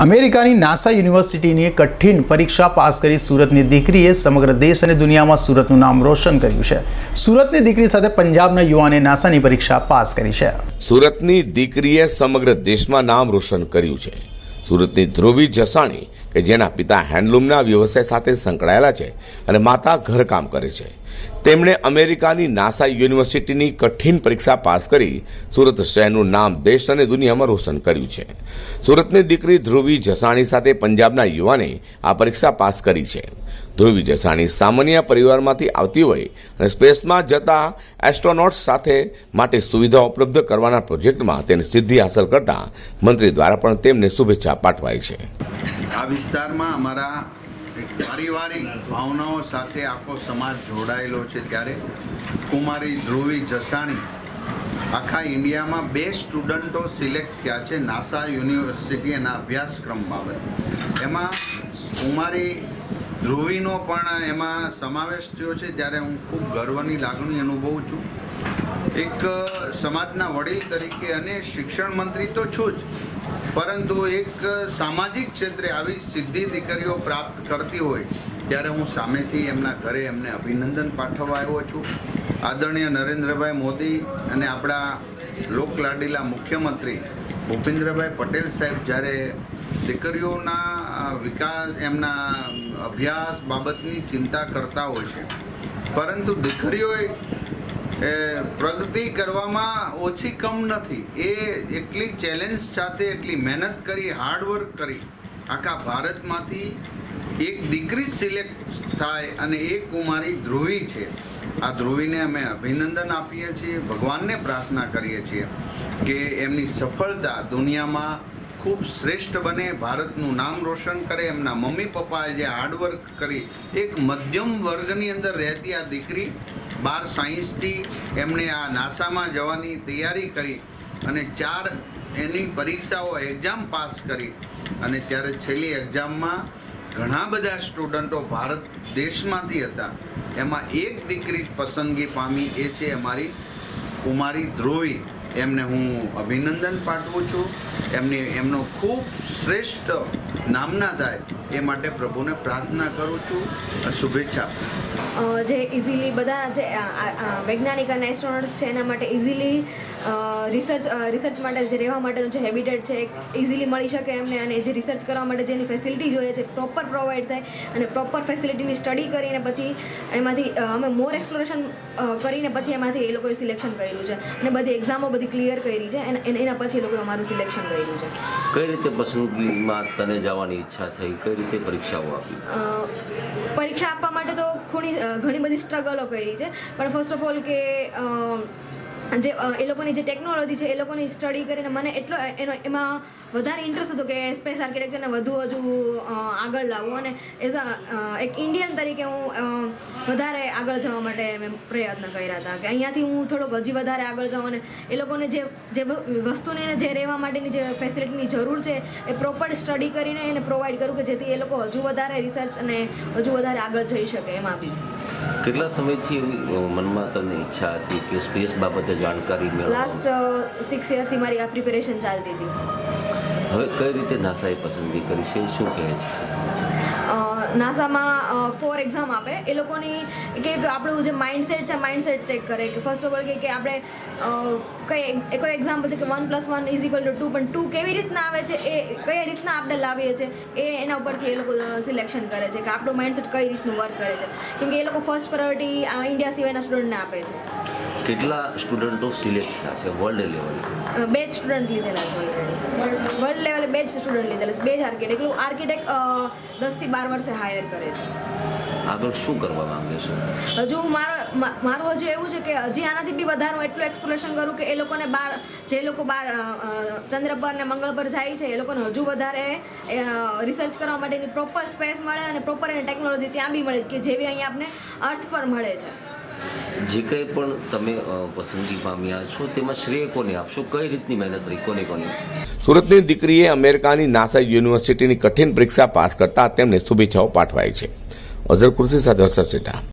અમેરિકાની નાસા યુનિવર્સિટીની કઠિન પરીક્ષા પાસ કરી સુરતની દીકરીએ સમગ્ર દેશ અને દુનિયામાં સુરતનું નામ રોશન કર્યું છે. સુરતની દીકરી સાથે પંજાબના યુવાને નાસાની પરીક્ષા પાસ કરી છે. સુરતની દીકરીએ સમગ્ર દેશમાં નામ રોશન કર્યું છે. સુરતની ધ્રુવી જસાણી કે જેના પિતા હેન્ડલૂમના વ્યવસાય સાથે સંકળાયેલા છે અને માતા ઘરકામ કરે છે. તેમણે અમેરિકાની નાસા યુનિવર્સિટીની કઠિન પરીક્ષા પાસ કરી સુરત શહેરનું નામ, દેશ અને દુનિયામાં રોશન કર્યું છે. સુરતની દીકરી ધ્રુવી જસાણી સાથે પંજાબના યુવાને આ પરીક્ષા પાસ કરી છે. ધ્રુવી જસાણી સામાન્ય પરિવારમાંથી આવતી હોય અને સ્પેસમાં જતા એસ્ટ્રોનોટ્સ સાથે માટે સુવિધા ઉપલબ્ધ કરવાના પ્રોજેક્ટમાં તેની સિદ્ધિ હાંસલ કરતા મંત્રી દ્વારા પણ તેમને શુભેચ્છા પાઠવાઈ છે. આ વિસ્તારમાં અમારા એક પારિવારિક ભાવનાઓ સાથે આખો સમાજ જોડાયેલો છે ત્યારે કુમારી ધ્રુવી જસાણી આખા ઇન્ડિયામાં બે સ્ટુડન્ટો સિલેક્ટ થયા છે નાસા યુનિવર્સિટી એના અભ્યાસક્રમ બાબત. એમાં કુમારી ધ્રુવીનો પણ એમાં સમાવેશ થયો છે ત્યારે હું ખૂબ ગર્વની લાગણી અનુભવું છું. એક સમાજના વડીલ તરીકે અને શિક્ષણ મંત્રી તો છું જ. પરંતુ એક સામાજિક ક્ષેત્રે આવી સિદ્ધિ દીકરીઓ પ્રાપ્ત કરતી હોય, ત્યારે હું સામેથી એમના ઘરે એમને અભિનંદન પાઠવવા આવ્યો છું. આદરણીય નરેન્દ્રભાઈ મોદી અને આપણા લોકલાડીલા મુખ્યમંત્રી ભૂપેન્દ્રભાઈ પટેલ સાહેબ, જ્યારે દીકરીઓના વિકાસ, એમના અભ્યાસ બાબતની ચિંતા કરતા હોય છે. પરંતુ દીકરીઓએ પ્રગતિ કરવામાં ઓછી કમ નથી. એ એટલી ચેલેન્જ સાથે, એટલી મહેનત કરી હાર્ડવર્ક કરી, આખા ભારતમાંથી એક દીકરી સિલેક્ટ થાય અને એ કુમારી ધ્રુવી છે. આ ધ્રુવીને અમે અભિનંદન આપીએ છીએ, ભગવાનને પ્રાર્થના કરીએ છીએ કે એમની સફળતા દુનિયામાં ખૂબ શ્રેષ્ઠ બને, ભારતનું નામ રોશન કરે, એમના મમ્મી પપ્પાએ જે હાર્ડવર્ક કરી, એક મધ્યમ વર્ગની અંદર રહેતી આ દીકરી બાર સાયન્સથી એમણે આ નાસામાં જવાની તૈયારી કરી અને ચાર એની પરીક્ષાઓ એક્ઝામ પાસ કરી. અને ત્યારે છેલ્લી એક્ઝામમાં ઘણા બધા સ્ટુડન્ટો ભારત દેશમાંથી હતા. એમાં એક દીકરી પસંદગી પામી એ છે અમારી કુમારી ધ્રુવી. એમને હું અભિનંદન પાઠવું છું. એમની, એમનો ખૂબ શ્રેષ્ઠ નામના થાય એ માટે પ્રભુને પ્રાર્થના કરું છું શુભેચ્છા. જે ઇઝીલી બધા જે વૈજ્ઞાનિક અને એસ્ટ્રોનોટ્સ છે એના માટે ઇઝીલી રિસર્ચ રિસર્ચ માટે જે રહેવા માટેનું જે હેબિટેટ છે ઇઝીલી મળી શકે એમને અને જે રિસર્ચ કરવા માટે જેની ફેસિલિટી જોઈએ છે પ્રોપર પ્રોવાઈડ થાય અને પ્રોપર ફેસિલિટીની સ્ટડી કરીને પછી એમાંથી અમે મોર એક્સપ્લોરેશન કરીને પછી એમાંથી એ લોકોએ સિલેક્શન કર્યું છે. અને બધી એક્ઝામો બધી ક્લિયર કરી છે અને એના- એના પછી એ લોકોએ અમારું સિલેક્શન કર્યું છે. કઈ રીતે પસંદગીમાં તને જવાની ઈચ્છા થઈ, કઈ રીતે પરીક્ષાઓ આપી? પરીક્ષા આપવા માટે તો ઘણી ઘણી બધી સ્ટ્રગલો કરી છે. પણ ફર્સ્ટ ઓફ ઓલ કે જે એ લોકોની જે ટેકનોલોજી છે, એ લોકોની સ્ટડી કરીને મને એટલો એનો, એમાં વધારે ઇન્ટરેસ્ટ હતો કે સ્પેસ આર્કિટેક્ચરને વધુ હજુ આગળ લાવવું અને એઝ અ, એક ઇન્ડિયન તરીકે હું વધારે આગળ જવા માટે મેં પ્રયત્ન કર્યા હતા કે અહીંયાથી હું થોડોક હજી વધારે આગળ જાઉં અને એ લોકોને જે જે વસ્તુને જે રહેવા માટેની જે ફેસિલિટીની જરૂર છે, એ પ્રોપર સ્ટડી કરીને એને પ્રોવાઈડ કરું કે જેથી એ લોકો હજુ વધારે રિસર્ચ અને હજુ વધારે આગળ જઈ શકે એમાં બી કેટલા સમયથી મનમાં તમને ઈચ્છા હતી કે સ્પેસ બાબતે જાણકારી મેળવો લાસ્ટ સિક્સ યર્સથી મારી આ પ્રિપેરેશન ચાલતી હતી. હવે કઈ રીતે નાસાએ પસંદગી કરી છે? શું કહે છે? નાસામાં ફોર એક્ઝામ આપે. એ લોકોની કે કે આપણું જે માઇન્ડસેટ છે માઇન્ડસેટ ચેક કરે કે ફર્સ્ટ ઓફ ઓલ કે કે આપણે કઈ કોઈ એક્ઝામ્પલ છે કે one plus one is equal to two પણ ટુ કેવી રીતના આવે છે એ કઈ રીતના આપણે લાવીએ છીએ એ એના ઉપરથી એ લોકો સિલેક્શન કરે છે કે આપણું માઇન્ડસેટ કઈ રીતનું વર્ક કરે છે. કેમ કે એ લોકો ફર્સ્ટ પ્રાયોરિટી ઇન્ડિયા સિવાયના સ્ટુડન્ટને આપે છે. કેટલા સ્ટુડન્ટો સિલેક્ટ થયા છે વર્લ્ડ લેવલ બે સ્ટુડન્ટ લીધેલા છે ઓલરેડી વર્લ્ડ લેવલે બે જ સ્ટુડન્ટ લીધેલા છે બે જ આર્કિટેક્ટ એટલું આર્કિટેક્ટ દસથી બાર વર્ષે હાયર કરે છે. આગળ શું કરવા માંગે છે? હજુ મારો મારું હજુ એવું છે કે હજી આનાથી બી વધારે હું એટલું એક્સપ્લોરેશન કરું કે એ લોકોને બાર જે લોકો બાર ચંદ્ર પર ને મંગળ પર જાય છે એ લોકોને હજુ વધારે રિસર્ચ કરવા માટેની પ્રોપર સ્પેસ મળે અને પ્રોપર એની ટેકનોલોજી ત્યાં બી મળે કે જેવી અહીંયા આપણે અર્થ પર મળે છે. જે કંઈ પણ તમે પસંદગી પામ્યા છો, તેમાં શ્રેય કોને આપશો? કઈ રીતની મહેનત રહી? કોને કોને? સુરતની દીકરીએ અમેરિકાની નાસા યુનિવર્સિટીની કઠિન પરીક્ષા પાસ કરતા તેમને શુભેચ્છાઓ પાઠવાઈ છે. અઝર કુર્સી સાથે હર્ષદ